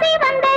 பேசி வந்த